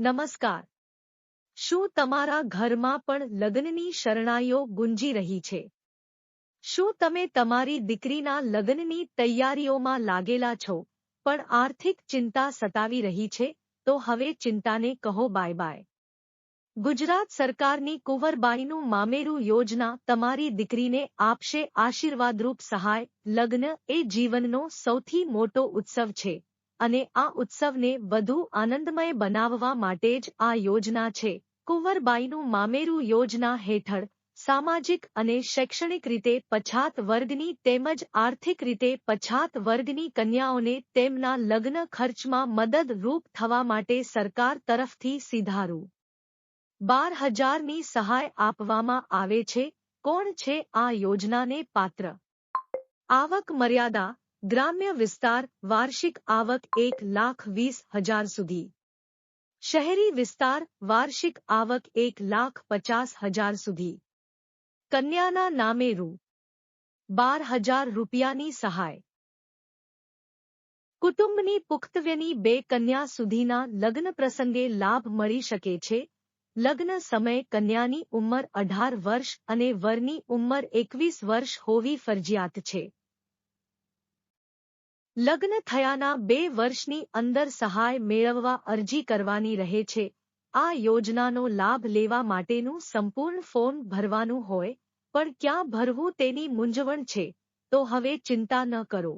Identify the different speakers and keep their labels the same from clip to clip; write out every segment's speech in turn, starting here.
Speaker 1: નમસ્કાર. શું તમારા ઘરમાં પણ લગ્નની શરણાઈઓ ગુંજી રહી છે? શું તમે તમારી દીકરીના લગ્નની તૈયારીઓમાં લાગેલા છો, પણ આર્થિક ચિંતા સતાવી રહી છે? તો હવે ચિંતાને કહો બાય બાય. ગુજરાત સરકારની કુંવરબાઈનું મામેરું યોજના તમારી દીકરીને આપશે આશીર્વાદરૂપ સહાય. લગ્ન એ જીવનનો સૌથી મોટો ઉત્સવ છે. અને આ ઉત્સવને વધુ આનંદમય બનાવવા માટે જ આ યોજના છે. કુંવરબાઈનું મામેરું યોજના હેઠળ સામાજિક અને શૈક્ષણિક રીતે પછાત વર્ગની તેમજ આર્થિક રીતે પછાત વર્ગની કન્યાઓને તેમના લગ્ન ખર્ચમાં મદદરૂપ થવા માટે સરકાર તરફથી સીધારૂ. બાર હજારની સહાય આપવામાં આવે છે. કોણ છે આ યોજનાને પાત્ર? આવક મર્યાદા ગ્રામ્ય વિસ્તાર વાર્ષિક આવક એક લાખ વીસ હજાર સુધી. શહેરી વિસ્તાર વાર્ષિક આવક એક લાખ પચાસ હજાર સુધી. કન્યાના નામે રૂ. બાર હજાર રૂપિયાની સહાય. કુટુંબની પુખ્તવ્યની બે કન્યા સુધીના લગ્ન પ્રસંગે લાભ મળી શકે છે. લગ્ન સમયે કન્યાની ઉંમર અઢાર વર્ષ અને વરની ઉંમર એકવીસ વર્ષ હોવી ફરજિયાત છે. લગ્ન થયાના બે વર્ષની અંદર સહાય મેળવવા અરજી કરવાની રહે છે. આ યોજનાનો લાભ લેવા માટેનું સંપૂર્ણ ફોર્મ ભરવાનું હોય, પણ ક્યાં ભરવું તેની મૂંઝવણ છે, તો હવે ચિંતા ન કરો.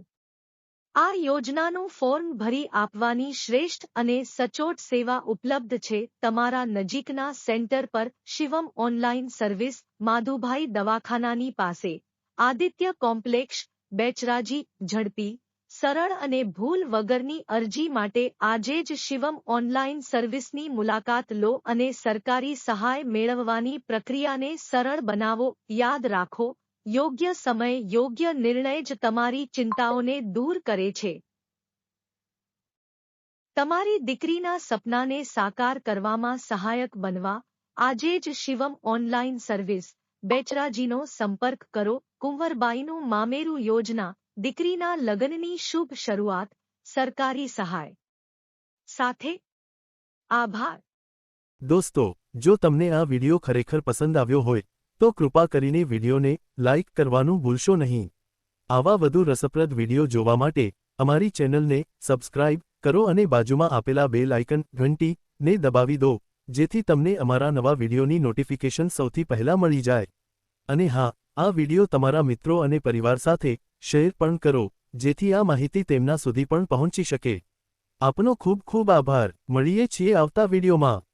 Speaker 1: આ યોજનાનું ફોર્મ ભરી આપવાની શ્રેષ્ઠ અને સચોટ સેવા ઉપલબ્ધ છે. તમારા નજીકના સેન્ટર પર શિવમ ઓનલાઇન સર્વિસ, માધુભાઈ દવાખાનાની પાસે, આદિત્ય કોમ્પ્લેક્ષ બેચરાજી, ઝડપી સરળ અને ભૂલ વગરની અરજી માટે આજે જ શિવમ ઓનલાઇન સર્વિસની મુલાકાત લો અને સરકારી સહાય મેળવવાની પ્રક્રિયાને સરળ બનાવો. યાદ રાખો, યોગ્ય સમય, યોગ્ય નિર્ણય જ તમારી ચિંતાઓને દૂર કરે છે. તમારી દીકરીના સપનાને સાકાર કરવામાં સહાયક બનવા, આજે જ શિવમ ઓનલાઇન સર્વિસ, બેચરાજીનો સંપર્ક કરો. કુંવરબાઈનું મામેરું યોજના દીકરીના લગ્નની શુભ શરૂઆત, સરકારી સહાય. સાથે, આભાર.
Speaker 2: દોસ્તો, જો તમને આ વિડિયો ખરેખર પસંદ આવ્યો હોય, તો કૃપા કરીને વિડિયોને લાઇક કરવાનું ભૂલશો નહીં. આવા વધુ રસપ્રદ વિડિયો જોવા માટે અમારી ચેનલને સબસ્ક્રાઇબ કરો અને બાજુમાં આપેલા બેલ આઇકન ઘંટી ને દબાવી દો, જેથી તમને અમારા નવા વિડિયોની નોટિફિકેશન સૌથી પહેલા મળી જાય. અને હા, આ વિડિયો તમારા મિત્રો અને પરિવાર સાથે શેર પણ કરો, જેથી આ માહિતી તેમના સુધી પણ પહોંચી શકે. આપનો ખૂબ ખૂબ આભાર. મળીએ છીએ આવતા વિડીયોમાં.